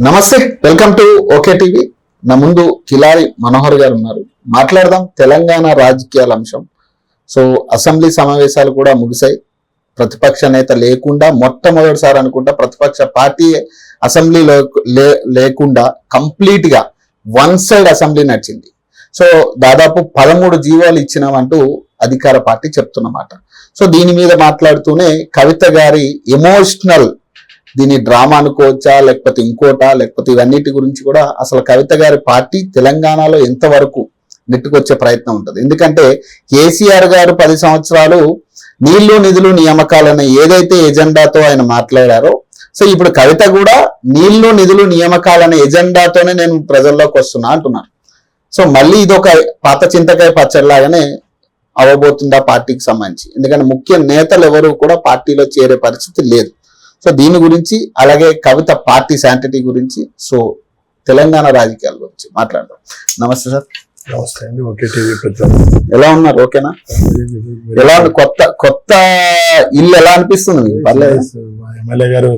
నమస్తే welcome to okay TV. నా ముందు కిలారి మనోహర్ గారు ఉన్నారు. మాట్లాడదాం తెలంగాణ రాజకీయాల అంశం. సో అసెంబ్లీ సమావేశాలు కూడా ముగిశాయి. ప్రతిపక్ష నేత లేకుండా మొట్టమొదటిసారి అనుకుంటా ప్రతిపక్ష పార్టీ అసెంబ్లీలో లే- లేకుండా కంప్లీట్గా వన్ సైడ్ అసెంబ్లీ నడిచింది. సో దాదాపు పదమూడు జీవాలు ఇచ్చినామంటూ అధికార పార్టీ చెప్తున్నమాట. సో దీని మీద మాట్లాడుతూనే కవిత గారి ఎమోషనల్ దీని డ్రామా అనుకోవచ్చా లేకపోతే ఇంకోటా లేకపోతే ఇవన్నిటి గురించి కూడా అసలు కవిత గారి పార్టీ తెలంగాణలో ఎంతవరకు నెట్టుకొచ్చే ప్రయత్నం ఉంటుంది. ఎందుకంటే కేసీఆర్ గారు పది సంవత్సరాలు నీళ్ళు నిధులు నియామకాలనే ఏదైతే ఎజెండాతో ఆయన మాట్లాడారో సో ఇప్పుడు కవిత కూడా నీళ్ళు నిధులు నియామకాలనే ఎజెండాతోనే నేను ప్రజల్లోకి వస్తున్నా అంటున్నాను సో మళ్ళీ ఇది ఒక పాత చింతకాయ పచ్చడిలాగానే అవ్వబోతుందా పార్టీకి సంబంధించి. ఎందుకంటే ముఖ్య నేతలు ఎవరు కూడా పార్టీలో చేరే పరిస్థితి లేదు. సో దీని గురించి అలాగే కవిత పార్టీ శాంటిటీ గురించి సో తెలంగాణ రాజకీయాల గురించి మాట్లాడదాం. నమస్తే సార్. నమస్తే అండి. ఓకే టీవీ ఎలా ఉన్నారు? ఓకేనా? ఎలా కొత్త కొత్త ఇల్లు ఎలా అనిపిస్తుంది పర్లేదు? ఎమ్మెల్యే గారు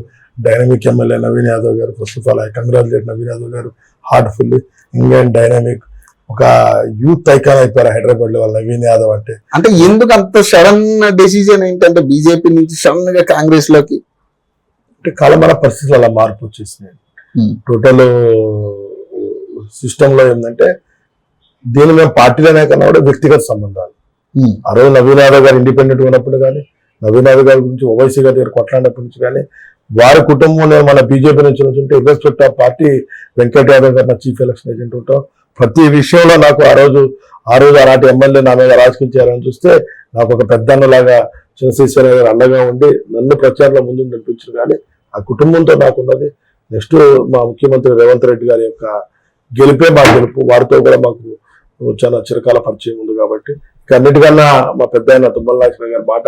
dynamic MLA Naveen Yadav garu first of all I congratulate Naveen Yadav garu. Heartful England dynamic. ఒక యూత్ ఐకాన్ అయిపోయారు హైదరాబాద్లో వాళ్ళ నవీన్ యాదవ్ అంటే. అంటే ఎందుకు అంత సడన్ డెసిజన్ ఏంటంటే బీజేపీ నుంచి సడన్గా కాంగ్రెస్లోకి అంటే కాలమాన పరిస్థితులు అలా మార్పు వచ్చేసినాయి. టోటల్ సిస్టమ్లో ఏంటంటే దీని మేము పార్టీలోనే కన్నా కూడా వ్యక్తిగత సంబంధాలు. ఆ రోజు నవీన్ యాదవ్ గారు ఇండిపెండెంట్ ఉన్నప్పుడు కానీ నవీన్ యాదవ్ గారి గురించి ఓవైసీ గారి దగ్గర కొట్లాడినప్పటి నుంచి కానీ వారి కుటుంబంలో మన బీజేపీ నుంచి ఉంటే irrespective of party Venkata Yadav garu నా చీఫ్ ఎలక్షన్ ఏజెంట్ ఉంటాం ప్రతి విషయంలో నాకు ఆ రోజు ఆ రోజు అలాంటి ఎమ్మెల్యే నా మీద రాజకీయం చేయాలని చూస్తే నాకు ఒక పెద్దన్నలాగా చంద్రశేఖర గారు అండగా ఉండి నన్ను ప్రచారంలో ముందు నడిపించారు. కానీ ఆ కుటుంబంతో నాకున్నది నెక్స్ట్ మా ముఖ్యమంత్రి రేవంత్ రెడ్డి గారి యొక్క గెలిపే మా గెలుపు. వారితో కూడా మాకు చాలా చిరకాల పరిచయం ఉంది కాబట్టి. అన్నిటికన్నా మా పెద్ద అయిన తుమ్మల నాగేశ్వర గారి మాట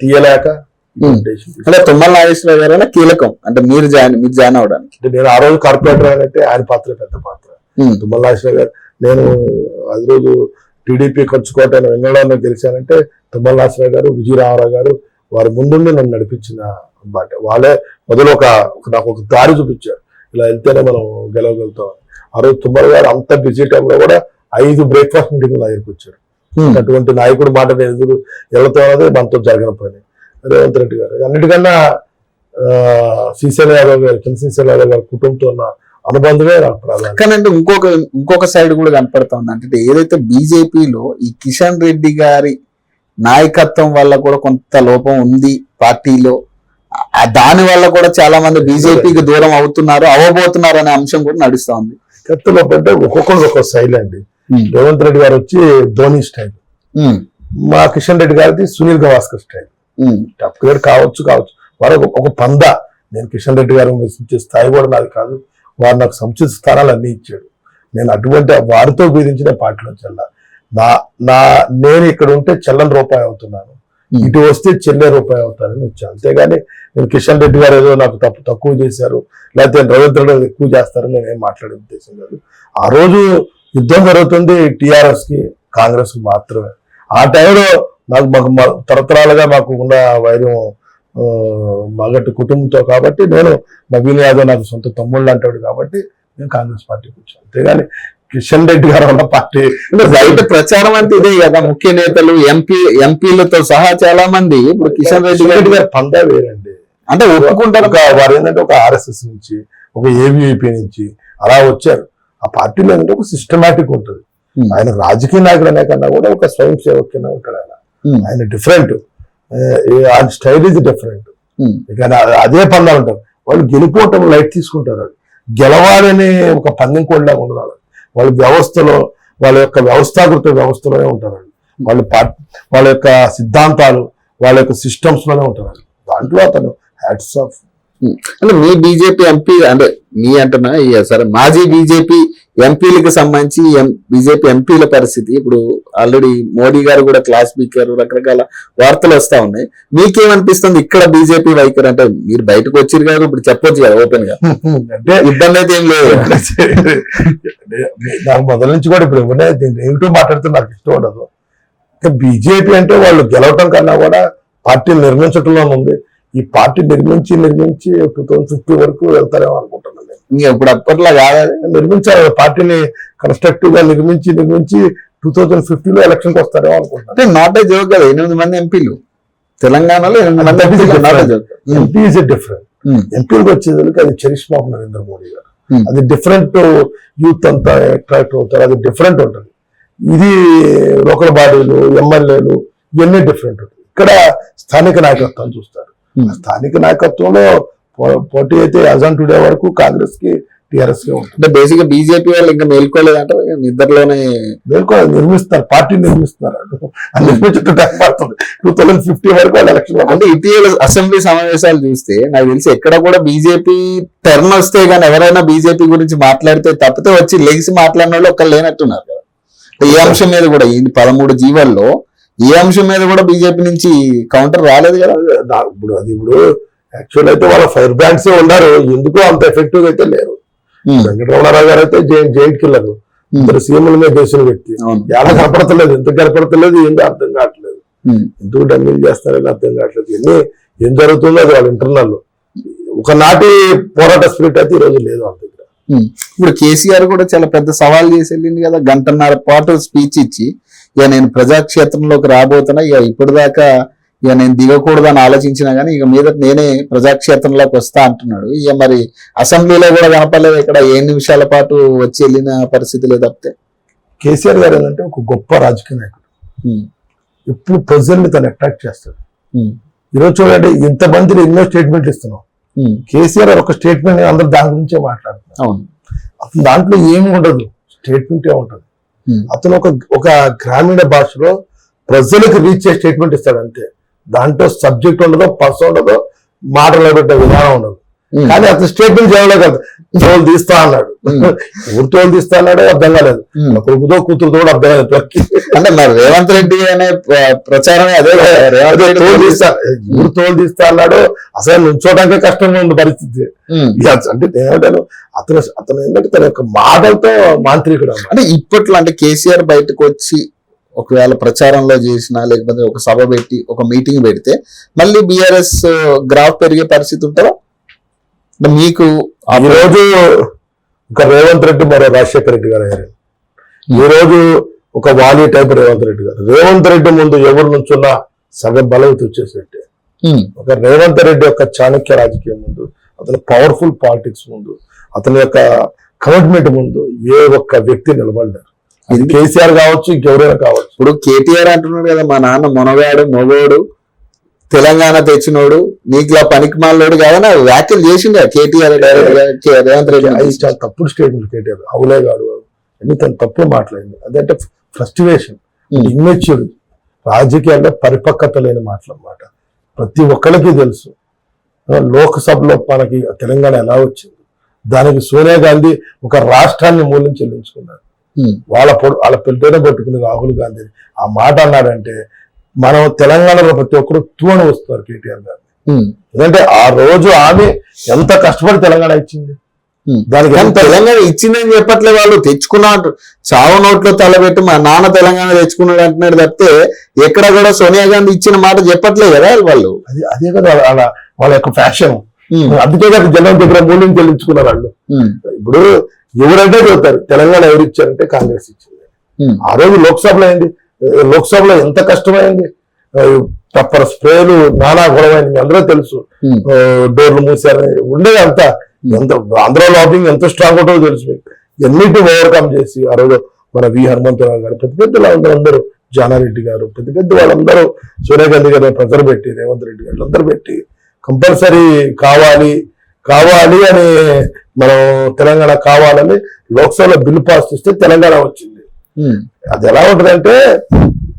తీయలేక. అంటే తుమ్మల నాగేశ్వరరావు గారు కీలకం. అంటే మీరు జాయిన్ మీరు జాయిన్ అవడానికి అంటే నేను ఆ రోజు కార్పొరేటర్ అయితే ఆయన పాత్ర పెద్ద పాత్ర. ఉమ్, తుమ్మల నాగేశ్వర గారు నేను అది రోజు టీడీపీ ఖర్చుకోట వెంగళరావు గెలిచానంటే తుమ్మల నాగేశ్వర గారు విజయరామరావు గారు వారి ముందుండి నన్ను నడిపించిన బాట వాళ్ళే మొదలు ఒక నాకు ఒక దారి చూపించారు. ఇలా వెళ్తేనే మనం గెలవగలుగుతాం ఆ రోజు తుమ్మల గారు అంత బిజీ టైంలో కూడా ఐదు బ్రేక్ఫాస్ట్ మీటింగ్ నా దగ్గరికి వచ్చారు. అటువంటి నాయకుడు మాట ఎదురు వెళ్తాం అనేది మనతో జరగని పని. రేవంత్ రెడ్డి గారు. అన్నిటికన్నా శ్రీశైల యాదవ్ గారు చంద్రశేఖర యాదవ్ గారి కుటుంబంతో ఉన్న అనుబంధమే కానీ అంటే ఇంకొక ఇంకొక సైడ్ కూడా కనపడుతుంది అంటే ఏదైతే బీజేపీలో ఈ కిషన్ రెడ్డి గారి నాయకత్వం వల్ల కూడా కొంత లోపం ఉంది పార్టీలో. దాని వల్ల కూడా చాలా మంది బీజేపీకి దూరం అవుతున్నారు అవ్వబోతున్నారు అనే అంశం కూడా నడుస్తా ఉంది. కత్తులో అంటే ఒక్కొక్కరు ఒక్కొక్క స్టైల్ అండి. ఉమ్, రేవంత్ రెడ్డి గారు వచ్చి ధోని స్టైల్ ఉమ్, మా కిషన్ రెడ్డి గారిది Sunil Gavaskar style top grade కావచ్చు కావచ్చు. వారు ఒక- పంద. నేను కిషన్ రెడ్డి గారు స్థాయి కూడా నాది కాదు. వారు నాకు సముచిత స్థానాలు అన్ని ఇచ్చాడు నేను అటువంటి వారితో బీదించిన పార్టీలో చెల్ల. నా నా నేను ఇక్కడ ఉంటే చెల్లని రూపాయి అవుతున్నాను. ఉమ్. ఇటు వస్తే చెల్లె రూపాయి అవుతానని వచ్చాను అంతేగాని నేను కిషన్ రెడ్డి గారు ఏదో నాకు తప్పు తక్కువ చేశారు. లేకపోతే రవీంద్ర రెడ్డి ఎక్కువ చేస్తారని నేనేం మాట్లాడే ఉద్దేశం లేదు. ఆ రోజు యుద్ధం జరుగుతుంది టిఆర్ఎస్కి కాంగ్రెస్కి మాత్రమే. ఆ టైంలో నాకు మాకు తరతరాలుగా మాకు ఉన్న వైద్యం మగటి కుటుంబంతో కాబట్టి నేను నవీన్ యాదవ్ నాకు సొంత తమ్ముళ్ళు అంటాడు కాబట్టి నేను కాంగ్రెస్ పార్టీకి వచ్చాను. అంతేగాని కిషన్ రెడ్డి గారు ఉన్న పార్టీ బయట ప్రచారం అంటే ఇదే కదా ముఖ్య నేతలు ఎంపీ ఎంపీలతో సహా చాలా మంది ఇప్పుడు కిషన్ రెడ్డి గారి గారు పందా వేరండి. అంటే ఒప్పుకుంటారు. వారు ఏంటంటే ఒక ఆర్ఎస్ఎస్ నుంచి ఒక ఏబిఐపి నుంచి అలా వచ్చారు. ఆ పార్టీలో ఏంటంటే ఒక సిస్టమేటిక్ ఉంటుంది. ఆయన రాజకీయ నాయకుడు అనే కన్నా కూడా ఒక స్వయం సేవక్ కింద ఉంటాడు ఆయన. ఆయన డిఫరెంట్ ఆయన స్టైల్ డిఫరెంట్ ఉమ్, కానీ అ- అదే పందా ఉంటారు. వాళ్ళు గెలిపోవటం లైట్ తీసుకుంటారు గెలవాలనే ఒక పందెం కోడ్లా ఉండదు వాళ్ళు వ్యవస్థలో వాళ్ళ యొక్క వ్యవస్థాకృత వ్యవస్థలోనే ఉంటారు వాళ్ళు. వాళ్ళ యొక్క సిద్ధాంతాలు వాళ్ళ యొక్క సిస్టమ్స్లోనే ఉంటారు వాళ్ళు. దాంట్లో అతను హ్యాట్స్ ఆఫ్. అంటే మీ బీజేపీ ఎంపీ అంటే మీ అంటున్నా సరే మాజీ బీజేపీ ఎంపీలకు సంబంధించి బీజేపీ ఎంపీల పరిస్థితి ఇప్పుడు ఆల్రెడీ మోడీ గారు కూడా క్లాస్ స్పీకర్ రకరకాల వార్తలు వస్తా ఉన్నాయి. మీకేమనిపిస్తుంది ఇక్కడ బీజేపీ వైఖరి? అంటే మీరు బయటకు వచ్చిరు కాదు ఇప్పుడు చెప్పొచ్చు కదా ఓపెన్గా. అంటే ఇబ్బంది అయితే ఏం లేదు. నాకు మొదల నుంచి కూడా ఇప్పుడు ఏమిటో మాట్లాడితే నాకు ఇష్టం ఉండదు. బీజేపీ అంటే వాళ్ళు గెలవటం కన్నా కూడా పార్టీ నిర్మించటంలో ఉంది. ఈ పార్టీ నిర్మించి నిర్మించి టూ థౌజండ్ ఫిఫ్టీ వరకు వెళ్తారేమో అనుకుంటున్నాను నేను. ఇంకా ఇప్పుడు అప్పట్లో కాదు. అది. నిర్మించారు పార్టీని కన్స్ట్రక్టివ్గా నిర్మించి నిర్మించి టూ థౌజండ్ ఫిఫ్టీన్లో ఎలక్షన్కి వస్తారేమో అనుకుంటున్నాను. అంటే నాట్ ఏ జోక్ కదా ఎనిమిది మంది ఎంపీలు. తెలంగాణలో ఎనిమిది మంది ఎంపీ ఇస్ డిఫరెంట్ ఎంపీలకు వచ్చేదానికి అది చరిష్మా నరేంద్ర మోడీ గారు. అది డిఫరెంట్ యూత్ అంతా అట్రాక్ట్ అవుతారు అది డిఫరెంట్ ఉంటుంది. ఇది లోకల్ బాడీలు ఎమ్మెల్యేలు ఇవన్నీ డిఫరెంట్ ఉంటుంది ఇక్కడ స్థానిక నాయకత్వాన్ని చూస్తారు. స్థానిక నాయకత్వంలో పో- పోటీ అయితే అజాన్ టుడే వరకు కాంగ్రెస్కి టిఆర్ఎస్కి ఉంటుంది. అంటే బేసిక్గా బీజేపీ వాళ్ళు ఇంకా మేల్కోలేదంటే నిద్రలోనే మేల్కో నిర్మిస్తారు పార్టీ నిర్మిస్తున్నారు అది నిర్మించడం టైం పడుతుంది. టూ థౌసండ్ ఫిఫ్టీ వరకు వాళ్ళు ఎలక్షన్ అంటే ఇటీవల అసెంబ్లీ సమావేశాలు చూస్తే నాకు తెలిసి ఎక్కడ కూడా బీజేపీ టర్న్ వస్తే గానీ ఎవరైనా బీజేపీ గురించి మాట్లాడితే తప్పితే వచ్చి లెగిసి మాట్లాడిన వాళ్ళు ఒక్కరు లేనట్టున్నారు కదా. ఏ అంశం మీద కూడా ఈ పదమూడు జీవోల్లో ఏ అంశం మీద కూడా బీజేపీ నుంచి కౌంటర్ రాలేదు కదా. ఇప్పుడు అది ఇప్పుడు యాక్చువల్ అయితే వాళ్ళ ఫైర్ బ్రాండ్స్ ఉన్నారు. ఎందుకో అంత ఎఫెక్టివ్ అయితే లేరు. వెంకటరమణారావు గారు అయితే జైంట్ జైంట్ కిల్లర్. ఇద్దరు సీఎంల మీద చేసిన వ్యక్తి. ఎలా కనపడతలేదు ఎంత కనపడతలేదు ఏందో అర్థం కావట్లేదు. ఎందుకు డమ్మిల్ చేస్తారని అర్థం కావట్లేదు. ఎన్ని ఏం జరుగుతుందో అది వాళ్ళ ఇంటర్నల్ ఒకనాటి పోరాట స్పిరిట్ అయితే ఈ రోజు లేదు వాళ్ళ దగ్గర. ఇప్పుడు కేసీఆర్ కూడా చాలా పెద్ద సవాల్ చేసి వెళ్ళింది కదా. గంటన్నర పాటు స్పీచ్ ఇచ్చి ఇక నేను ప్రజాక్షేత్రంలోకి రాబోతున్నా ఇక ఇప్పటిదాకా ఇక నేను దిగకూడదని ఆలోచించినా గానీ ఇక మీద నేనే ప్రజాక్షేత్రంలోకి వస్తా అంటున్నాడు. ఇక మరి అసెంబ్లీలో కూడా కనపడలేదు ఇక్కడ ఏ నిమిషాల పాటు వచ్చి వెళ్ళిన పరిస్థితి లేదు తప్పితే. కేసీఆర్ గారు ఏంటంటే ఒక గొప్ప రాజకీయ నాయకుడు. ఎప్పుడు ప్రజల్ని తను అట్రాక్ట్ చేస్తాడు. ఈరోజు చూడండి ఇంతమంది ఎన్నో స్టేట్మెంట్లు ఇస్తున్నాం. కేసీఆర్ ఒక స్టేట్మెంట్ అందరు దాని గురించే మాట్లాడుతున్నారు. దాంట్లో ఏమి ఉండదు. స్టేట్మెంటే ఉంటుంది. అతను ఒక ఒక గ్రామీణ భాషలో ప్రజలకు రీచ్ చేసే స్టేట్మెంట్ ఇస్తాడు అంతే. దాంట్లో సబ్జెక్ట్ ఉండదు పర్సన్ ఉండదు మాటలు విధానం ఉండదు. ఉమ్, కానీ అతను స్టేట్మెంట్ చేయడం కాదు. తోలు తీస్తా అన్నాడు. ఎవరు తోలు తీస్తా అన్నాడో అర్థం కాలేదు. కొడుకుతో కూతురుతో కూడా అర్థం కాలేదు. అంటే మరి రేవంత్ రెడ్డి అనే ప్ర- ప్రచారమే అదే కదా. రేవంత్ రెడ్డి తోలు తీస్తా ఎవరు తోలు తీస్తా అన్నాడో అసలు నుంచోటానికే కష్టంగా ఉంది పరిస్థితి అంటే నేను ఏమంటాను అతను అతను ఏంటంటే తన యొక్క మాటలతో మాంత్రికుడు అంటే ఇప్పట్లో అంటే కేసీఆర్ బయటకు వచ్చి ఒకవేళ ప్రచారంలో చేసినా లేకపోతే ఒక సభ పెట్టి ఒక మీటింగ్ పెడితే మళ్ళీ బీఆర్ఎస్ గ్రాఫ్ పెరిగే పరిస్థితి ఉంటుందా మీకు ఆ ఈ రోజు ఒక రేవంత్ రెడ్డి మరో రాజశేఖర రెడ్డి గారు అయ్యారు. ఈ రోజు ఒక వాలి టైప్ రేవంత్ రెడ్డి గారు. రేవంత్ రెడ్డి ముందు ఎవరు నుంచున్నా సగం బలవతి వచ్చేసినట్టే ఉమ్, ఒక రేవంత్ రెడ్డి యొక్క చాణక్య రాజకీయం ముందు అతని పవర్ఫుల్ పాలిటిక్స్ ముందు అతని యొక్క కమిట్మెంట్ ముందు ఏ ఒక్క వ్యక్తి నిలబడ్డారు. ఇది కేసీఆర్ కావచ్చు ఇంకెవరైనా కావచ్చు. ఇప్పుడు కేటీఆర్ అంటున్నాడు కదా మా నాన్న మొనగాడు మొగోడు తెలంగాణ తెచ్చినోడు నీకులా పనికి మాలోడు కాదని వ్యాఖ్యలు చేసిండు కేటీఆర్ రేవంత్ రెడ్డి అది చాలా తప్పుడు స్టేట్మెంట్ కేటీఆర్ అవులే కాడు అన్ని తను తప్పుడు మాట్లాడింది? అదంటే ఫ్రస్ట్రేషన్. ఇమ్మెచ్యూర్ రాజకీయాల్లో పరిపక్వత లేని మాటలు అన్నమాట. ప్రతి ఒక్కరికి తెలుసు. లోక్సభలో మనకి తెలంగాణ ఎలా వచ్చింది? దానికి సోనియా గాంధీ ఒక రాష్ట్రాన్ని మూల్యం చెల్లించుకున్నారు వాళ్ళ పొడు వాళ్ళ పిల్లనే పట్టుకుని రాహుల్ గాంధీ ఆ మాట అన్నాడంటే మనం తెలంగాణలో ప్రతి ఒక్కరు తూణ వస్తారు కేటీఆర్ గారు. ఎందుకంటే ఆ రోజు ఆమె ఎంత కష్టపడి తెలంగాణ ఇచ్చింది. దానికి తెలంగాణ ఇచ్చిందని చెప్పట్లే వాళ్ళు తెచ్చుకున్నారు చావు నోట్లో తలబెట్టి మా నాన్న తెలంగాణ తెచ్చుకున్నాడు అంటున్నాడు తప్పితే ఎక్కడ కూడా సోనియా గాంధీ ఇచ్చిన మాట చెప్పట్లే కదా వాళ్ళు. అది అదే కదా వాళ్ళ- వాళ్ళ యొక్క ఫ్యాషన్. అందుకే కదా జనం దగ్గర మూల్యం చెల్లించుకున్నారు వాళ్ళు. ఇప్పుడు ఎవరంటే చెబుతారు తెలంగాణ ఎవరు ఇచ్చారంటే కాంగ్రెస్ ఇచ్చింది. ఆ రోజు లోక్సభలో అయింది లోక్సభలో ఎంత కష్టమైంది? పెప్పర్ స్ప్రేలు నానా గొడవైంది మీ అందరూ తెలుసు. డోర్లు మూసారని ఉండేది అంతా. ఎంత ఆంధ్ర లాబింగ్ ఎంత స్ట్రాంగ్ ఉంటుందో తెలుసు మీకు. ఎన్నిటి ఓవర్కమ్ చేసి ఆ రోజు మన వి హనుమంతరావు గారు పెద్ద పెద్ద వాళ్ళందరూ అందరూ జానారెడ్డి గారు పెద్ద పెద్ద వాళ్ళందరూ సోనియా గాంధీ గారు ప్రెజర్ పెట్టి రేవంత్ రెడ్డి గారు అందరూ పెట్టి కంపల్సరీ కావాలి కావాలి అని మనం తెలంగాణ కావాలని లోక్సభలో బిల్లు పాస్ చేస్తే తెలంగాణ వచ్చింది. అది ఎలా ఉంటుందంటే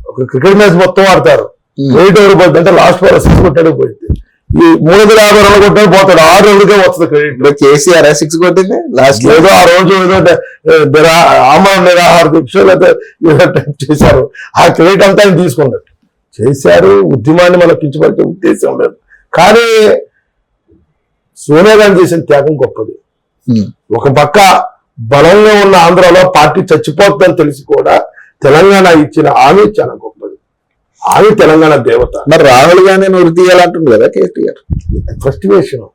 ఒక క్రికెట్ మ్యాచ్ మొత్తం ఆడతారు. ఎయిట్ ఓవర్ పోతుంది అంటే లాస్ట్ బాల్ సిక్స్ కొట్టాడు పోయింది. ఈ మూడు వందల యాభై రన్లు కొట్టాడు పోతాడు. ఆరు ఓవర్కే వస్తుంది క్రెడిట్ కేసీఆర్ సిక్స్ కొట్టింది? లాస్ట్ ఏదో ఆ రోజు ఏదో టే- ఏ, నిరా ఆమరణ నిరాహార దీక్ష టైప్ చేశారు. ఆ క్రెడిట్ అంతా ఆయన తీసుకున్నాడు. చేశారు ఉద్యమాన్ని మనం కించపరిచే ఉద్దేశం లేదు. కానీ సోనియా గాంధీ చేసిన త్యాగం గొప్పది. ఒక పక్క బలంగా ఉన్న ఆంధ్రాలో పార్టీ చచ్చిపోతుందని తెలిసి కూడా తెలంగాణ ఇచ్చిన హామీ చాలా గొప్పది. ఆమె తెలంగాణ దేవత. మరి రాహుల్ గాంధీ ఉరి తీయాలంటుంది కదా కేటీఆర్ ఫ్రస్ట్రేషన్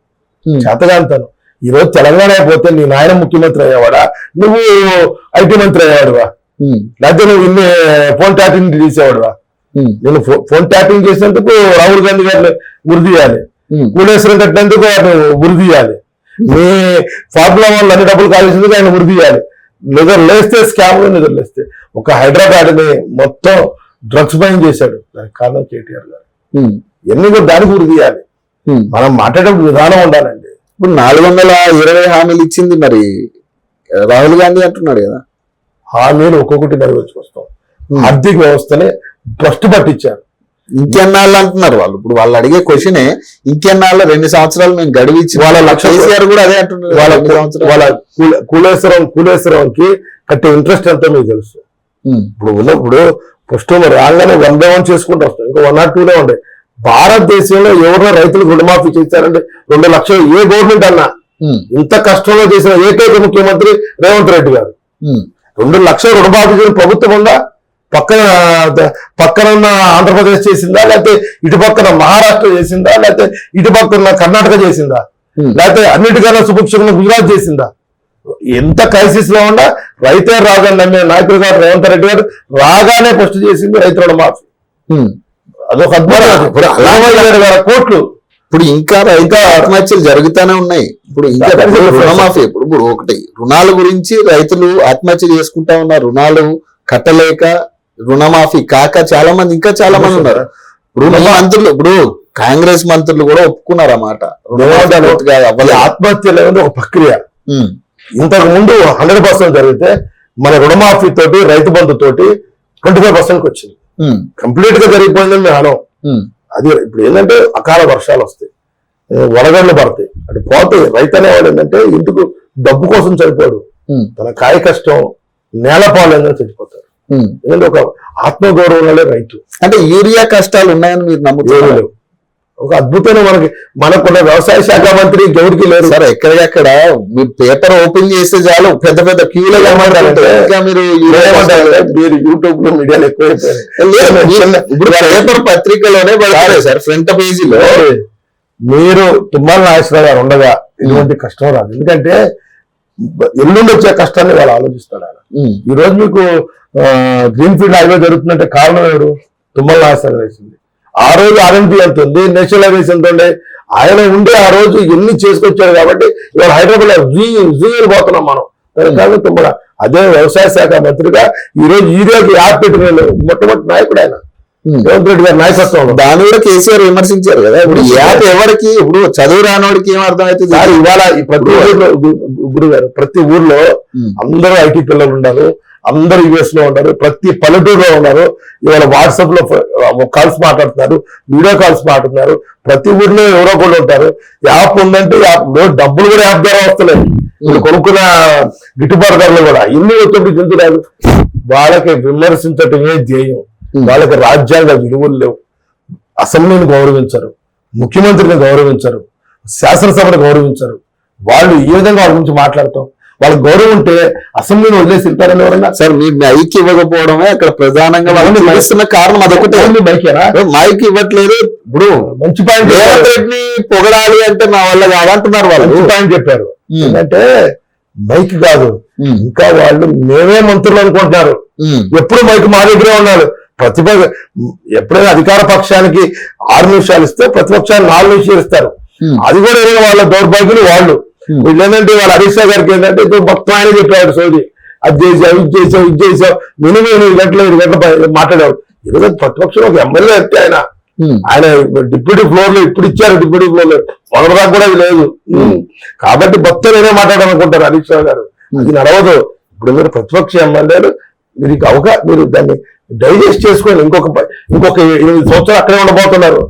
ఉమ్, చేతగాంతను. ఈ రోజు తెలంగాణ పోతే నీ నాయన ముఖ్యమంత్రి అయ్యేవాడా? నువ్వు ఐటీ మంత్రి అయ్యేవాడువా? ఉమ్, లేకపోతే నువ్వు ఇన్ని ఫోన్ ట్యాపింగ్ చేసేవాడువా? ఉమ్, నేను ఫోన్ ట్యాపింగ్ చేసినందుకు రాహుల్ గాంధీ గారిని ఉరి తీయాలి ఉమ్, కూలేశ్వరం కట్టినందుకు ఆయన ఉరి తీయాలి నీ ఫార్ములా వాళ్ళు అన్ని డబ్బులు కావాల్సిందుకు ఆయన ఉరి తీయాలి నిద్ర లేస్తే స్కామ్ నిద్ర లేస్తే ఒక హైదరాబాద్ని మొత్తం డ్రగ్స్ బయం చేశాడు. దానికి కారణం కేటీఆర్ గారు. ఎన్ని కూడా దానికి ఉరి తీయాలి. మనం మాట్లాడేటప్పుడు విధానం ఉండాలండి. ఇప్పుడు నాలుగు వందల ఇరవై హామీలు ఇచ్చింది మరి రాహుల్ గాంధీ అంటున్నాడు కదా. హామీలు ఒక్కొక్కటి నెరవేర్చుకొస్తాం. ఆర్థిక వ్యవస్థని భ్రష్టు పట్టించారు. ఇంకెన్నాళ్ళు అంటున్నారు వాళ్ళు. ఇప్పుడు వాళ్ళు అడిగే క్వశ్చనే ఇంకెన్నాళ్ళు రెండు సంవత్సరాలు మేము గడువు ఇచ్చి వాళ్ళ లక్ష- కేసీఆర్ కూడా అదే అంటున్నారు. వాళ్ళ. వాళ్ళ కూల- కూలేశ్వరం కూలేశ్వరంకి కట్టే ఇంట్రెస్ట్ ఎంతో మీకు తెలుసు? ఇప్పుడు ఉన్నప్పుడు ఫస్ట్ రాగానే వన్ బై వన్ చేసుకుంటూ వస్తాం. ఇంకా వన్ నాట్ టూనే ఉండే. భారతదేశంలో ఎవరో రైతులకు రుణమాఫీ చేశారంటే రెండు లక్షలు ఏ గవర్నమెంట్ అన్నా ఇంత కష్టంలో చేసిన ఏకైక ముఖ్యమంత్రి రేవంత్ రెడ్డి గారు. రెండు లక్షల రుణమాఫీ చేసిన ప్రభుత్వం ఉందా? పక్కన పక్కన ఉన్న ఆంధ్రప్రదేశ్ చేసిందా? లేకపోతే ఇటు పక్కన మహారాష్ట్ర చేసిందా? లేకపోతే ఇటు పక్కన కర్ణాటక చేసిందా. లేకపోతే అన్నిటికన్నా సుభిక్షంగా గుజరాత్ చేసిందా? ఎంత క్రైసిస్లో ఉన్నా రైతే రాగానే నమ్మే నాయకుడు గారు రేవంత్ రెడ్డి గారు రాగానే ఫస్ట్ చేసింది రైతు రుణమాఫీ. అదొక అద్భుతం. కోట్లు. ఇప్పుడు ఇంకా రైతు ఆత్మహత్యలు జరుగుతూనే ఉన్నాయి. ఇప్పుడు ఇంకా. రుణమాఫీ ఇప్పుడు ఇప్పుడు ఒకటి రుణాల గురించి రైతులు ఆత్మహత్య చేసుకుంటా ఉన్నారు. రుణాలు కట్టలేక రుణమాఫీ కాక చాలా మంది ఇంకా చాలా మంది ఉన్నారు. మంత్రులు ఇప్పుడు కాంగ్రెస్ మంత్రులు కూడా ఒప్పుకున్నారు అన్నమాట రుణమాఫీ పూర్తిగా ఈ అవ్వలేదు. ఆత్మహత్య అనేది ఒక ప్రక్రియ. ఇంతకు ముందు హండ్రెడ్ పర్సెంట్ జరిగితే మన రుణమాఫీ తోటి రైతు బంధు తోటి ట్వంటీ ఫైవ్ పర్సెంట్ వచ్చింది. కంప్లీట్గా జరిగిపోయిందని మేము అనం. అది ఇప్పుడు ఏంటంటే అకాల వర్షాలు వస్తాయి. ఏ, వడగళ్ళు పడతాయి. అది పోతాయి. రైతు అనేవాడు ఏంటంటే ఇంటికి డబ్బు కోసం చనిపోడు తన కాయ కష్టం నేల పాలైందని చనిపోతారు. ఎందుకంటే ఒక ఆత్మగౌరవం వల్లే రైతు. అంటే యూరియా కష్టాలు ఉన్నాయని మీరు నమ్ముతున్నారు లేవు. ఒక అద్భుతమైన మనకి మనకున్న వ్యవసాయ శాఖ మంత్రి ఎవరికి లేరు. సార్ ఎక్కడికక్కడ మీరు పేపర్ ఓపెన్ చేస్తే చాలు పెద్ద పెద్ద క్యూలో ఏమంటారంటే, ఇంకా మీరు మీరు యూట్యూబ్లో మీడియాలో ఇప్పుడు పేపర్ పత్రికలోనే పడతాయి సార్. ఫ్రంట్ పేజీలో. మీరు తుమ్మల నాగేశ్వరరావు గారు ఉండగా ఇటువంటి కష్టం రాదు. ఎందుకంటే ఎల్లుండి వచ్చే కష్టాన్ని వాళ్ళు ఆలోచిస్తారు ఆయన. ఈ రోజు మీకు గ్రీన్ ఫీల్డ్ హైవే జరుగుతుందంటే కారణం ఎవరు? తుమ్మల నాగేశ్వరరావు వేసింది ఆ రోజు ఆర్ఎన్పి ఎంత ఉంది నేషనల్ హైవేస్ ఎంత ఉండే ఆయన ఉండి ఆ రోజు ఎన్ని చేసుకొచ్చారు కాబట్టి ఇవాళ హైదరాబాద్ పోతున్నాం మనం. కారణం తుమ్మల. అదే వ్యవసాయ శాఖ మంత్రిగా ఈ రోజు ఈ రోజు యాప్ పెట్టిన మొట్టమొదటి నాయకుడు ఆయన. రేవంత్ రెడ్డి గారి నాయకత్వంలో. దాన్ని కూడా కేసీఆర్ విమర్శించారు కదా. ఇప్పుడు యాప్ ఎవరికి ఇప్పుడు చదువు రానోడికి ఏం అర్థం సార్ ఇవాళ ప్రతి ఊర్లో గురువు గారు ప్రతి ఊర్లో అందరూ ఐటీ పిల్లలు ఉన్నారు అందరూ యుఎస్లో ఉన్నారు ప్రతి పల్లెటూరులో ఉన్నారు. ఇవాళ వాట్సాప్లో కాల్స్ మాట్లాడుతున్నారు వీడియో కాల్స్ మాట్లాడుతున్నారు. ప్రతి ఊర్లో ఎవరో కూడా ఉంటారు. యాప్ ఉందంటే యాప్ డబ్బులు కూడా యాప్ ద్వారా వస్తున్నాయి ఇప్పుడు కొనుక్కున్న గిట్టుబాటు ధరలు కూడా ఇన్ని వచ్చినప్పుడు జంతు రాదు వాళ్ళకి విమర్శించటమే ధ్యేయం. వాళ్ళకి రాజ్యాంగ విలువలు లేవు. అసెంబ్లీని గౌరవించరు. ముఖ్యమంత్రిని గౌరవించరు. శాసనసభను గౌరవించరు. వాళ్ళు ఈ విధంగా వాళ్ళ గురించి మాట్లాడతాం? వాళ్ళకి గౌరవం ఉంటే అసెంబ్లీని వదిలేసి వెళ్తారని ఎవరన్నా? సార్ మీరు మైక్ ఇవ్వకపోవడమే అక్కడ ప్రధానంగా వాళ్ళు ఓన్లీ మైక్. చూపిస్తున్న కారణం అదొకటే మైక్ ఇవ్వట్లేదు. ఇప్పుడు మంచి పాయింట్ రేవంత్ రెడ్డిని పొగడాలి అంటే నా వల్ల కాదంటున్నారు వాళ్ళు. మంచి పాయింట్ చెప్పారు. ఏంటంటే మైక్ కాదు. ఇంకా వాళ్ళు మేమే మంత్రులు అనుకుంటున్నారు. ఎప్పుడు మైక్ మా దగ్గరే ఉన్నారు ప్రతిపక్ష ఎప్పుడైనా అధికార పక్షానికి ఆరు నిమిషాలు ఇస్తే ప్రతిపక్షానికి నాలుగు నిమిషాలు ఇస్తారు. అది కూడా ఏదో వాళ్ళ దౌర్భాగ్యులు వాళ్ళు. వీళ్ళు ఏంటంటే వాళ్ళ హరీష్ గారికి ఏంటంటే ఇప్పుడు మొత్తం ఆయన చెప్పాడు సోది. అది చేసావు ఇది చేసావు ఇది చేసావు. మినిమం ఎనిమిది గంటలు ఐదు గంటలు పై- మాట్లాడాడు ఈరోజు ప్రతిపక్షంలో ఒక ఎమ్మెల్యే అయితే ఆయన. ఆయన డిప్యూటీ ఫ్లోర్లో ఇప్పుడు ఇచ్చారు డిప్యూటీ ఫ్లోర్లో మొదటిదాకా కూడా లేదు. కాబట్టి మొత్తం నేనే మాట్లాడాలనుకుంటారు హరీష్ రావు గారు. అది నడవదు. ఇప్పుడు మీరు ప్రతిపక్ష ఎమ్మెల్యేలు మీరు ఇక అవకా మీరు దాన్ని డైజెస్ట్ చేసుకోండి. ఇంకొక ఇంకొక ఎనిమిది సంవత్సరాలు అక్కడే ఉండబోతున్నారు.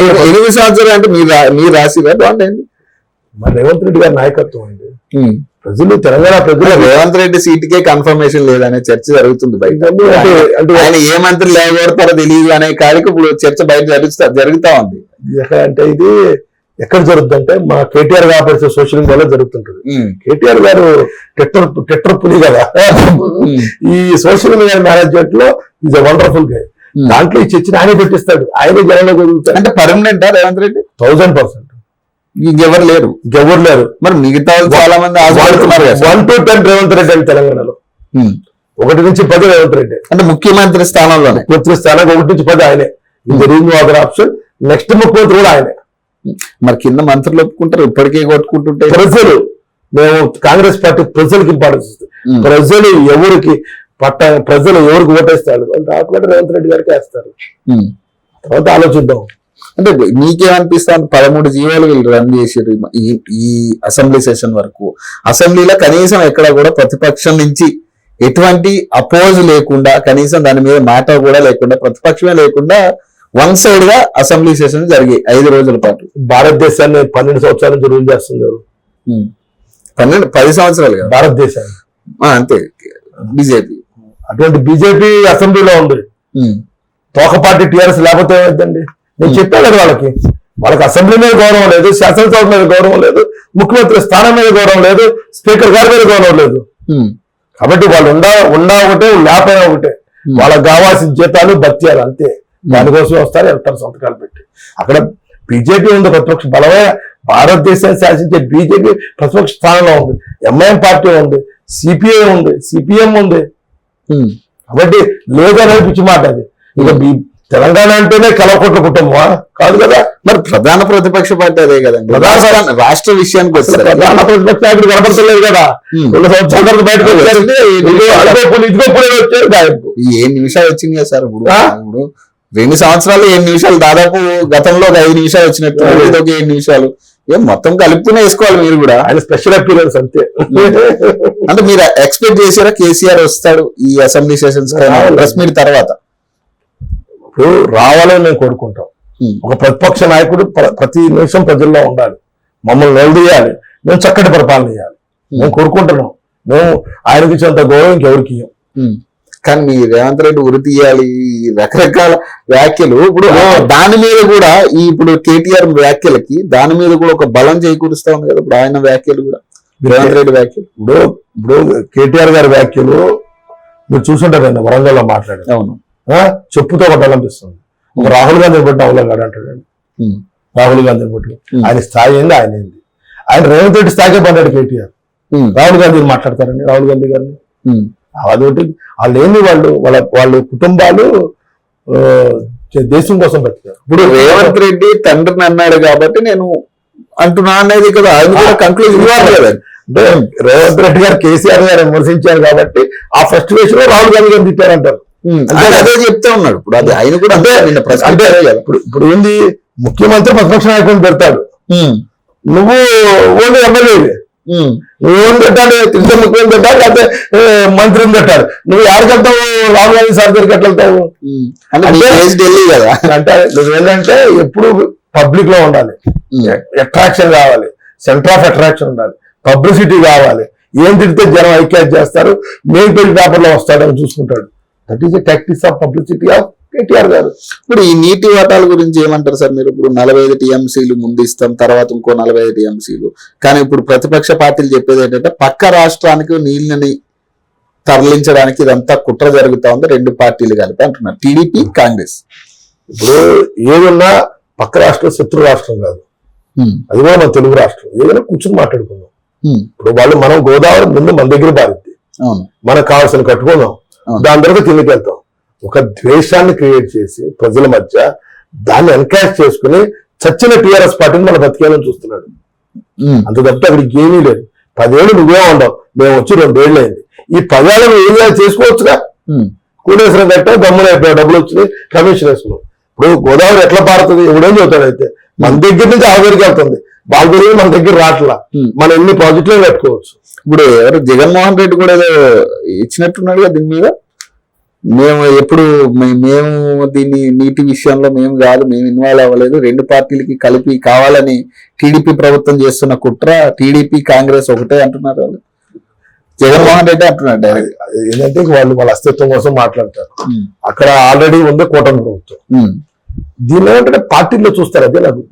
మీరు ఎనిమిది సంవత్సరాలు అంటే మీరు మీరు రాసిరా బాగుందండి మరి రేవంత్ రెడ్డి గారి నాయకత్వం అండి. ప్రజలు తెలంగాణ ప్రజలు రేవంత్ రెడ్డి సీటుకే కన్ఫర్మేషన్ లేదనే చర్చ జరుగుతుంది బయట. అంటే ఆయన ఏ మంత్రి లేకపోతారో తెలియదు అనే కాడికి ఇప్పుడు చర్చ బయట జరుగుతా జరుగుతా ఉంది. అంటే ఇది ఎక్కడ జరుగుతుందంటే మా కేటీఆర్ గారు సోషల్ మీడియాలో జరుగుతుంటది. ఉమ్, కేటీఆర్ గారు టెట్టర్ టెట్టర్ పులి కదా. ఈ సోషల్ మీడియా మేనేజ్మెంట్లో ఈజ్ వండర్ఫుల్గా. దాంట్లో ఈ చర్చని ఆయనే పెట్టిస్తాడు. ఆయనే జనంలో జరుగుతాడు. అంటే పర్మనెంటా రేవంత్ రెడ్డి? Thousand percent. ఇంకెవరు లేరు. ఇంకెవరు లేరు. మరి మిగతా చాలా మంది. One to ten Revanth Reddy అని తెలంగాణలో. ఒకటి నుంచి పది రేవంత్ రెడ్డి. అంటే ముఖ్యమంత్రి స్థానంలోనే. ముఖ్యమంత్రి స్థానానికి ఒకటి నుంచి పది ఆయనే. ఇది రీజ్ అదర్ ఆప్షన్ నెక్స్ట్ ముఖ్యమంత్రి కూడా ఆయనే. మరి కింద మంత్రులు ఒప్పుకుంటారు ఇప్పటికే కొట్టుకుంటుంటే. ప్రజలు మేము కాంగ్రెస్ పార్టీ ప్రజలకు ఇంపార్టెన్స్ ఇస్తుంది. ప్రజలు ఎవరికి పట్ట ప్రజలు ఎవరికి ఓటేస్తారు? రాకపోతే రేవంత్ రెడ్డి గారికి వేస్తారు. తర్వాత ఆలోచిద్దాం. అంటే మీకేమనిపిస్తుంది పదమూడు జీవోలు వీళ్ళు రన్ చేసారు ఈ ఈ అసెంబ్లీ సెషన్ వరకు. అసెంబ్లీలో కనీసం ఎక్కడ కూడా ప్రతిపక్షం నుంచి ఎటువంటి అపోజ్ లేకుండా కనీసం దాని మీద మాట కూడా లేకుండా ప్రతిపక్షమే లేకుండా వన్ సైడ్గా అసెంబ్లీ సెషన్ జరిగాయి ఐదు రోజుల పాటు. భారతదేశాన్ని పన్నెండు సంవత్సరాల నుంచి రూల్? ఉమ్. పన్నెండు పది సంవత్సరాలు కదా? భారతదేశాన్ని. అంతే. బీజేపీ. అటువంటి బీజేపీ అసెంబ్లీలో ఉంది. తోక పార్టీ టీఆర్ఎస్ లేకపోతే ఏమైందండి? నేను చెప్పాను వాళ్ళకి. వాళ్ళకి అసెంబ్లీ మీద గౌరవం లేదు శాసనసభ మీద గౌరవం లేదు ముఖ్యమంత్రి స్థానం మీద గౌరవం లేదు స్పీకర్ గారి మీద గౌరవం లేదు. కాబట్టి వాళ్ళు ఉండా ఉండా ఒకటే లేకపోయినా ఒకటే. వాళ్ళకి కావాల్సిన జీతాలు భత్యాలు అంతే. దానికోసం వస్తారు వెళ్తారు సంతకాలు పెట్టి. అక్కడ బీజేపీ ఉంది ప్రతిపక్ష బలమే భారతదేశాన్ని శాసించే బీజేపీ ప్రతిపక్ష స్థానంలో ఉంది. ఎంఐఎం పార్టీ ఉంది సిపిఐ ఉంది సిపిఎం ఉంది. కాబట్టి లేదని పిచ్చి మాట అది. ఇక తెలంగాణ అంటేనే కలవకొట్ల కుటుంబమా? కాదు కదా. మరి ప్రధాన ప్రతిపక్ష పార్టీ అదే కదండి ప్రధాన- రాష్ట్ర- విషయానికి వస్తారు ప్రధాన ప్రతిపక్ష నాయకుడు కనపడతలేదు కదా. రెండు సంవత్సరాల బయటకు వచ్చారు. ఇదిగో వచ్చారు. ఏడు నిమిషాలు వచ్చింది కదా సార్? ఇప్పుడు రెండు సంవత్సరాలు ఏడు నిమిషాలు దాదాపు గతంలో ఒక ఐదు నిమిషాలు వచ్చినట్టు. ఇది ఒక ఏడు నిమిషాలు. ఏం మొత్తం కలుపుకునే వేసుకోవాలి మీరు కూడా. ఆయన స్పెషల్ అపీరెన్స్ అంతే. అంటే మీరు ఎక్స్పెక్ట్ చేసారా కేసీఆర్ వస్తాడు ఈ అసెంబ్లీ సెషన్స్. ప్రెస్ మీట్ తర్వాత? ఇప్పుడు రావాలని మేము కోరుకుంటాం. ఒక ప్రతిపక్ష నాయకుడు ప్ర- ప్రతి నిమిషం ప్రజల్లో ఉండాలి. మమ్మల్ని నిలదీయాలి. మేము చక్కటి పరిపాలన చేయాలి. మేము కోరుకుంటున్నాం. మేము ఆయనకి ఇచ్చినంత గౌరవం ఇంకెవరికి. కానీ మీ రేవంత్ రెడ్డి ఉరి తీయాలి రకరకాల వ్యాఖ్యలు. ఇప్పుడు దాని మీద కూడా ఈ ఇప్పుడు కేటీఆర్ వ్యాఖ్యలకి దాని మీద కూడా ఒక బలం చేకూరుస్తా ఉంది కదా ఇప్పుడు ఆయన వ్యాఖ్యలు కూడా. రేవంత్ రెడ్డి వ్యాఖ్యలు. ఇప్పుడు ఇప్పుడు కేటీఆర్ గారి వ్యాఖ్యలు మీరు చూసుంటారండి వరంగల్లో మాట్లాడారు. అవును? చెప్పుతో ఒక రాహుల్ గాంధీ బట్టి అవలంగాడు అంటాడండి ఉమ్. రాహుల్ గాంధీని బట్టి. ఆయన స్థాయి ఏంది ఆయన ఏంది? ఆయన రేవంత్ రెడ్డి స్థాయికే పడ్డాడు కేటీఆర్. రాహుల్ గాంధీని మాట్లాడతారండి రాహుల్ గాంధీ గారిని. అదొకటి. వాళ్ళు ఏంది వాళ్ళు వాళ్ళ వాళ్ళ కుటుంబాలు దేశం కోసం బతికారు. ఇప్పుడు రేవంత్ రెడ్డి తండ్రిని అన్నాడు కాబట్టి నేను అంటున్నా అనేది కదా. అది కూడా కంక్లూజన్ ఇవ్వాలి కదా. అంటే రేవంత్ రెడ్డి గారు కేసీఆర్ గారు విమర్శించారు కాబట్టి ఆ ఫ్రస్ట్రేషన్లో రాహుల్ గాంధీ గారిని తిట్టారంటారు. అదే చెప్తా ఉన్నాడు. ఇప్పుడు అది ఆయన కూడా అంటే అంటే ఇప్పుడు ఇప్పుడు ఏంది ముఖ్యమంత్రి ప్రతిపక్ష నాయకుడిని పెడతాడు. నువ్వు ఓన్లీ ఎమ్మెల్యేవి. ఉమ్. నువ్వు ఏం పెట్టాలి? తిరిగి ముఖ్యం పెట్టాలి? లేకపోతే మంత్రిని పెట్టాలి. నువ్వు ఎక్కడికి వెళ్తావు? రాహుల్ గాంధీ సార్ దగ్గరికి ఎట్లా వెళ్తావు? ఉమ్. అంటే మీ అంటే- కేసు ఢిల్లీ కదా? అంటే నువ్వు ఏంటంటే ఎప్పుడు పబ్లిక్లో ఉండాలి. అట్రాక్షన్ కావాలి. సెంటర్ ఆఫ్ అట్రాక్షన్ ఉండాలి. పబ్లిసిటీ కావాలి. ఏం తిడితే జనం ఐక్యాట్ చేస్తారు. మెయిన్ పేజ్ పేపర్లో వస్తాడని చూసుకుంటాడు. That is tactics of publicity of KTR garu. ఇప్పుడు ఈ నీటి వాటాల గురించి ఏమంటారు సార్ మీరు? ఇప్పుడు నలభై ఐదు టీఎంసీలు ముందు ఇస్తాం తర్వాత ఇంకో నలభై ఐదు టీఎంసీలు. కానీ ఇప్పుడు ప్రతిపక్ష పార్టీలు చెప్పేది ఏంటంటే పక్క రాష్ట్రానికి నీళ్ళని తరలించడానికి ఇదంతా కుట్ర జరుగుతా ఉంది రెండు పార్టీలు కలిపి అంటున్నారు టీడీపీ కాంగ్రెస్. ఇప్పుడు ఏదన్నా పక్క రాష్ట్రం శత్రు రాష్ట్రం కాదు. అది కూడా మన తెలుగు రాష్ట్రం. ఏదైనా కూర్చొని మాట్లాడుకుందాం. ఇప్పుడు వాళ్ళు మనం గోదావరి ముందు మన దగ్గర బాధిద్ది అవును. మనకు కావాల్సిన కట్టుకుందాం. దాని తర్వాత కిందకి వెళ్తాం. ఒక ద్వేషాన్ని క్రియేట్ చేసి ప్రజల మధ్య దాన్ని ఎన్కరేజ్ చేసుకుని చచ్చిన టిఆర్ఎస్ పార్టీని మన బతికేయాలని చూస్తున్నాడు. అంత తప్పితే అక్కడికి ఏమీ లేదు. పదేళ్ళు నువ్వే ఉండవు మేము వచ్చి రెండేళ్ళు అయింది ఈ పదేళ్ళు నువ్వు ఏం చేయాలి? చేసుకోవచ్చుగా. కూడేశ్వరం కట్ట గమ్మున అయిపోయావు డబ్బులు వచ్చినాయి. కమిషన్ వేసుకున్నావు ఇప్పుడు గోదావరి ఎట్లా పారుతుంది? ఎవడేం చెబుతాడు అయితే? మన దగ్గర నుంచి ఆ దగ్గరికి వెళ్తుంది. బాగుంది మన దగ్గర రావట్లా Hmm. మనం ఎన్ని ప్రాజెక్టులు కట్టుకోవచ్చు? ఇప్పుడు ఎవరు జగన్మోహన్ రెడ్డి కూడా ఏదో ఇచ్చినట్టున్నాడు కదా దీని మీద? మేము ఎప్పుడు మేము దీన్ని నీటి విషయంలో మేము కాదు మేము ఇన్వాల్వ్ అవ్వలేదు. రెండు పార్టీలకి కలిపి కావాలని టీడీపీ ప్రభుత్వం చేస్తున్న కుట్ర టీడీపీ కాంగ్రెస్ ఒకటే అంటున్నారు వాళ్ళు. జగన్మోహన్ రెడ్డి డైరెక్ట్ అది ఏంటంటే వాళ్ళు వాళ్ళ అస్తిత్వం కోసం మాట్లాడతారు. అక్కడ ఆల్రెడీ ఉంది కూటమి ప్రభుత్వం. ఉమ్. దీన్ని ఏమంటే పార్టీల్లో చూస్తారు అదే నాకు.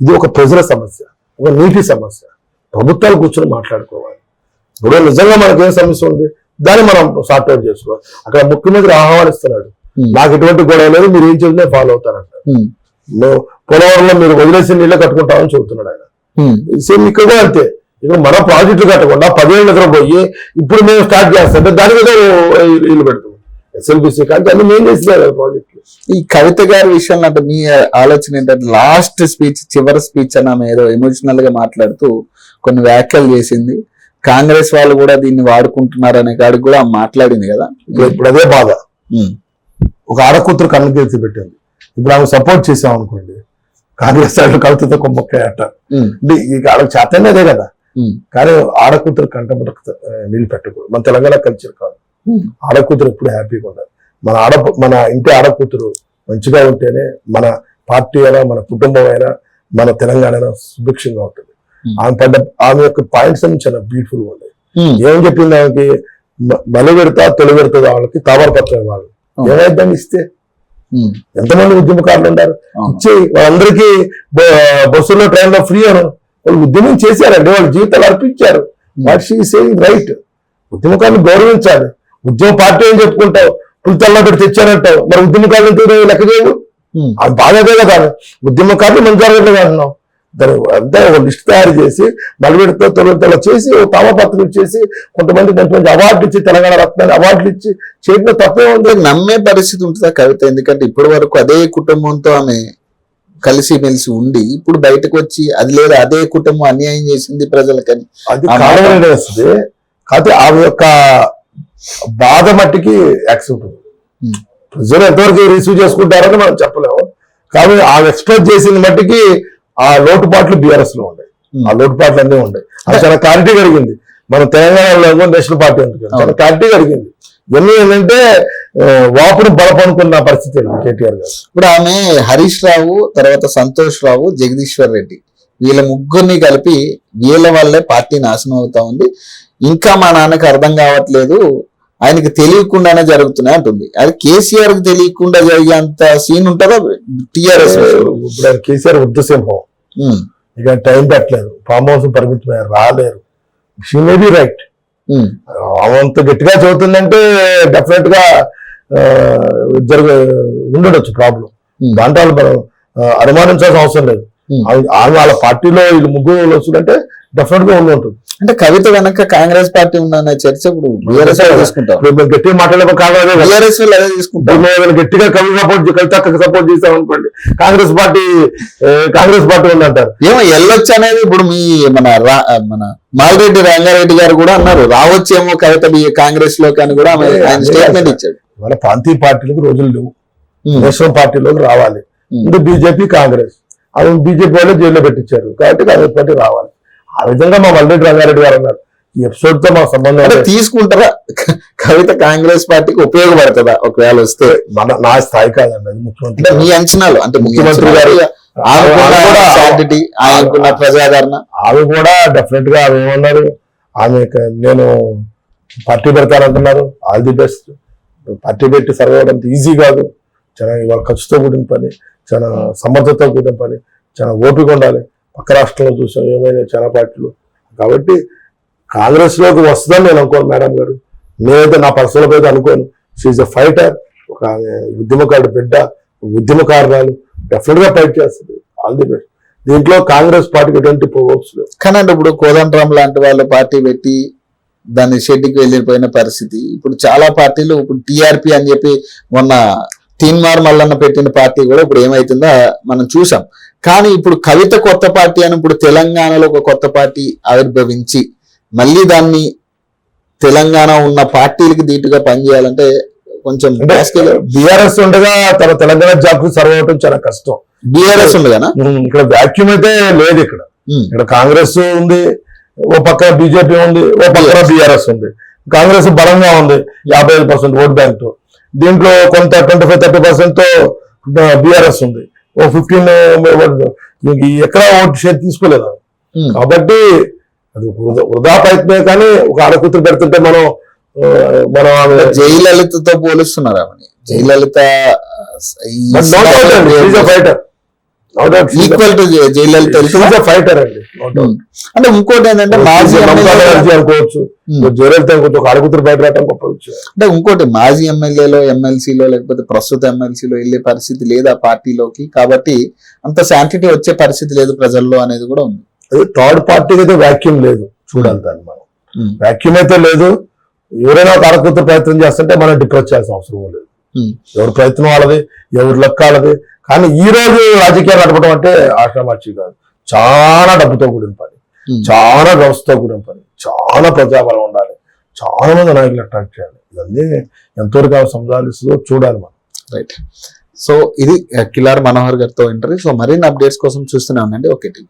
ఇది ఒక ప్రజల సమస్య ఒక నీటి సమస్య. ప్రభుత్వాలు కూర్చొని మాట్లాడుకోవాలి. ఇప్పుడు నిజంగా మనకి ఏం సమస్య ఉంది? దాన్ని మనం సార్ట్అవుట్ చేసుకోవాలి. అక్కడ ముఖ్యమంత్రి ఆహ్వానిస్తున్నాడు ఉమ్. నాకు ఎటువంటి గొడవ లేదు మీరు ఏం చెబితే ఫాలో అవుతారంట. నువ్వు పోలవరంలో మీరు వదిలేసి నీళ్ళే కట్టుకుంటామని చెబుతున్నాడు ఆయన. ఉమ్, సేమ్ ఇక్కడ కూడా అంతే. ఇక్కడ మన ప్రాజెక్టులు కట్టకుండా పదిహేను దగ్గర పోయి ఇప్పుడు మేము స్టార్ట్ చేస్తాం. దాని మీద ఇల్లు పెడతాం. ఎస్ఎల్బిసి కానీ అన్ని మేము చేసిన ప్రాజెక్టులు ఈ కవిత గారి విషయంలో అంటే మీ ఆలోచన ఏంటంటే లాస్ట్ స్పీచ్ చివరి స్పీచ్ అని ఆమె ఏదో ఎమోషనల్గా మాట్లాడుతూ కొన్ని వ్యాఖ్యలు చేసింది. కాంగ్రెస్ వాళ్ళు కూడా దీన్ని వాడుకుంటున్నారు అనే కాడికి కూడా మాట్లాడింది కదా? ఇప్పుడు అదే బాధ. ఒక ఆడకూతురు కన్ను తీర్చి పెట్టింది. ఇప్పుడు ఆమె సపోర్ట్ చేసాం అనుకోండి కాంగ్రెస్ సైడ్ కవితతో కొమ్మక్కాయ అంట ఇక ఆడకు చేతనే అదే కదా. కానీ ఆడకూతురు కంట నీళ్ళు పెట్టకూడదు. మన తెలంగాణ కల్చర్ కాదు. ఆడకూతురు ఎప్పుడు హ్యాపీగా ఉండాలి. మన ఆడ మన ఇంటి ఆడకూతురు మంచిగా ఉంటేనే మన పార్టీ అయినా మన కుటుంబం అయినా మన తెలంగాణ అయినా సుభిక్షంగా ఉంటుంది. ఆమె పడ్డ ఆమె యొక్క పాయింట్స్ అన్ని చాలా బ్యూటిఫుల్గా ఉన్నాయి. ఉమ్, ఏం చెప్పింది ఆమెకి? మలి పెడతా తొలి పెడతా వాళ్ళకి తామరపత్రం ఇవ్వాలి. Hmm. ఏమైందని ఇస్తే? ఎంతమంది ఉద్యమకారులు ఉన్నారు. ఇచ్చి వాళ్ళందరికీ బస్సులో ట్రైన్లో ఫ్రీ అని వాళ్ళు ఉద్యమం చేశారండి వాళ్ళ జీవితాలు అర్పించారు. వాట్ షీ సేయింగ్ రైట్ ఉద్యమకారులు గౌరవించాలి. ఉద్యమ పార్టీ అని చెప్పుకుంటావు. పులితల్లా పెట్టి తెచ్చారంటావు. మరి ఉద్యమకారులు లెక్క చేయవు? అది బాగాదే కదా. ఉద్యమకారులు మంచి జరగట్లేదు అంటున్నావు. దాని అంతా ఒక లిస్ట్ తయారు చేసి నలుగురితో తొలగతల చేసి ఓ తామపత్రం ఇచ్చేసి కొంతమంది మంచి అవార్డులు ఇచ్చి తెలంగాణ రత్నాన్ని అవార్డులు ఇచ్చి చేయడం తప్పే ఉంది. నమ్మే పరిస్థితి ఉంటుందా కవిత? ఎందుకంటే ఇప్పటి వరకు అదే కుటుంబంతో ఆమె కలిసి మెలిసి ఉండి ఇప్పుడు బయటకు వచ్చి అది లేదా అదే కుటుంబం అన్యాయం చేసింది ప్రజలకని. అది ఆ కారణం వస్తుంది కాకపోతే ఆమె యొక్క బాధ మట్టికి యాక్సెప్ట్. ప్రజలు ఎంతవరకు రిసీవ్ చేసుకుంటారని మనం చెప్పలేము. కానీ ఆమె ఎక్స్ప్రెస్ చేసిన మట్టికి ఆ లోటుపాట్లు బీఆర్ఎస్లో ఉన్నాయి. ఆ లోటుపాట్లు అన్నీ ఉన్నాయి అది చాలా క్లారిటీ కలిగింది. మన తెలంగాణలో నేషనల్ పార్టీ ఎందుకు చాలా. క్లారిటీ కలిగింది. ఇవన్నీ ఏంటంటే ఆ, వాపును బలపనుకున్న పరిస్థితి కేటీఆర్ గారు? ఇప్పుడు ఆమె హరీష్ రావు తర్వాత సంతోష్ రావు జగదీశ్వర్ రెడ్డి వీళ్ళ ముగ్గురిని కలిపి వీళ్ళ వల్లే పార్టీ నాశనం అవుతా ఉంది. ఇంకా మా నాన్నకి అర్థం కావట్లేదు. ఆయనకి తెలియకుండానే జరుగుతున్నాయి అంటుంది. అది కేసీఆర్కి తెలియకుండా జరిగేంత సీన్ ఉంటుందా? టిఆర్ఎస్ ఇప్పుడు కేసీఆర్ ఉద్దసింహం ఇక టైం పెట్టలేదు ఫామ్ హౌస్ పరిమితమయ్యారు రాలేరు. షీ మే బి రైట్ అంత గట్టిగా చదువుతుందంటే డెఫినెట్గా జరగ ఉండొచ్చు ప్రాబ్లం Hmm. దాంట్లో మనం అనుమానించాల్సిన అవసరం లేదు. వాళ్ళ పార్టీలో వీళ్ళు ముగ్గురు వస్తుందంటే డెఫినెట్గా ఉండి ఉంటుంది. అంటే కవిత వెనక కాంగ్రెస్ పార్టీ ఉందనే చర్చ ఇప్పుడు బీఆర్ఎస్ తీసుకుంటాం ఇప్పుడు గట్టిగా మాట్లాడే. బీఆర్ఎస్ అదే తీసుకుంటాం ఇప్పుడు గట్టిగా కవి సపోర్ట్ కవితకు సపోర్ట్ చేస్తాం అనుకోండి కాంగ్రెస్ పార్టీ కాంగ్రెస్ పార్టీ ఉందంటారు ఏమో వెళ్ళొచ్చు అనేది ఇప్పుడు మీ మన మన మాల్రెడ్డి రంగారెడ్డి గారు కూడా అన్నారు. రావచ్చేమో కవిత కాంగ్రెస్లోకి అని కూడా ఆయన స్టేట్మెంట్ ఇచ్చాడు. వాళ్ళ ప్రాంతీయ పార్టీలకు రోజులు లేవు. నేషనల్ పార్టీలోకి రావాలి. ఇది బీజేపీ కాంగ్రెస్. అది బీజేపీ వాళ్ళే జైల్లో పెట్టించారు. కాబట్టి కాంగ్రెస్ పార్టీ రావాలి. ఆ విధంగా మా మల్రెడ్డి రంగారెడ్డి గారు అన్నారు. ఈ ఎపిసోడ్తో మా సంబంధం. తీసుకుంటారా? కవిత కాంగ్రెస్ పార్టీకి ఉపయోగపడుతుందా? ఒకవేళ వస్తే. మన నా స్థాయి కాదండి అది ముఖ్యమంత్రి మీ అంచనాలు అంటే ముఖ్యమంత్రి. గారు- ఆమె ప్రజాదరణ ఆమె కూడా డెఫినెట్గా ఆమె ఏమన్నారు? ఆమె నేను పార్టీ పెడతానంటున్నారు. ఆల్ ది బెస్ట్ పార్టీ పెట్టి సర్వ్ అవ్వడం ఈజీ కాదు. చాలా ఇవాళ ఖర్చుతో కూడిన పని. చాలా సమర్థత కూడిన పని చాలా ఓపిక ఉండాలి. పక్క రాష్ట్రంలో చూసాం ఏమైనా చాలా పార్టీలు. కాబట్టి కాంగ్రెస్లోకి వస్తుందని నేను అనుకోను మేడం గారు. నేనైతే నా పర్సనల్ అయితే అనుకోను. షీఈ్ ఎ ఫైటర్ ఒక ఉద్యమకారుడు బిడ్డ ఉద్యమకారురాలు డెఫినెట్గా ఫైట్ చేస్తుంది. ఆల్ ది బెస్ట్ దీంట్లో కాంగ్రెస్ పార్టీకి ఎటువంటి హోప్స్ లేవు. కానీ అంటే ఇప్పుడు కోదండరామ్ లాంటి వాళ్ళు పార్టీ పెట్టి దాన్ని షెడ్కి వెళ్ళిపోయిన పరిస్థితి. ఇప్పుడు చాలా పార్టీలు ఇప్పుడు టీఆర్పీ అని చెప్పి మొన్న తీన్మార్ మల్లన్న పెట్టిన పార్టీ కూడా ఇప్పుడు ఏమైతుందో మనం చూసాం. కానీ ఇప్పుడు కవిత కొత్త పార్టీ అని ఇప్పుడు తెలంగాణలో ఒక కొత్త పార్టీ ఆవిర్భవించి మళ్ళీ దాన్ని తెలంగాణ ఉన్న పార్టీలకి దీటుగా పనిచేయాలంటే కొంచెం బీఆర్ఎస్ ఉండగా తన తెలంగాణ జాబ్ సర్వ్ అవటం చాలా కష్టం. బీఆర్ఎస్ ఉమ్, ఇక్కడ వాక్యూమ్ అయితే లేదు ఇక్కడ. ఇక్కడ కాంగ్రెస్ ఉంది ఓ పక్కన బీజేపీ ఉంది ఓ పక్కన బీఆర్ఎస్. ఉంది. కాంగ్రెస్ బలంగా ఉంది యాభై ఐదు పర్సెంట్ ఓట్ బ్యాంక్తో దీంట్లో కొంత ట్వంటీ ఫైవ్ థర్టీ పర్సెంట్తో బీఆర్ఎస్ ఉంది. ఓ ఫిఫ్టీన్ ఎక్కడ ఓట్ షేర్ తీసుకోలేదు? ఉమ్. కాబట్టి అది వృధా- ప్రయత్నమే కానీ ఒక ఆడకూతురు పెడుతుంటే మనం మనం జయలలితతో పోలుస్తున్నారు Jayalalitha fighter equal to Jayalalitha fighter అండి. ఉమ్. అంటే ఇంకోటి ఏంటంటే మాజీ అనుకోవచ్చు. జయలలిత అనుకోవచ్చు. ఒక ఆడకూతురు బయట రావడం గొప్ప అంటే ఇంకోటి మాజీ ఎమ్మెల్యేలో ఎమ్మెల్సీలో లేకపోతే ప్రస్తుత ఎమ్మెల్సీలో వెళ్ళే పరిస్థితి లేదు ఆ పార్టీలోకి. కాబట్టి అంత శాంటిటీ వచ్చే పరిస్థితి లేదు ప్రజల్లో అనేది కూడా ఉంది. థర్డ్ పార్టీకి అయితే వ్యాక్యూమ్ లేదు. చూడాలి దాన్ని మనం. వ్యాక్యూమ్ అయితే లేదు. ఎవరైనా ఒక అరకొత్త ప్రయత్నం చేస్తుంటే మనం డిప్రెస్ చేయాల్సిన అవసరం లేదు. ఎవరి ప్రయత్నం వాళ్ళది ఎవరి లెక్క వాళ్ళది కానీ ఈ రోజు రాజకీయాలు నడపడం అంటే ఆషామాచి కాదు. చాలా డబ్బుతో కూడిన పని. ఉమ్. చాలా వ్యవస్థతో కూడిన పని. చాలా ప్రజాబలం ఉండాలి. చాలా మంది నాయకులు అట్రాక్ట్ చేయాలి. ఇవన్నీ ఎంతవరకు సంజాలిస్తుందో చూడాలి మనం. రైట్ సో ఇది కిలార్ మనోహర్ గారితో ఇంటర్వ్యూ సో మరిన్ని అప్డేట్స్ కోసం చూస్తూనే ఉండండి. Okay TV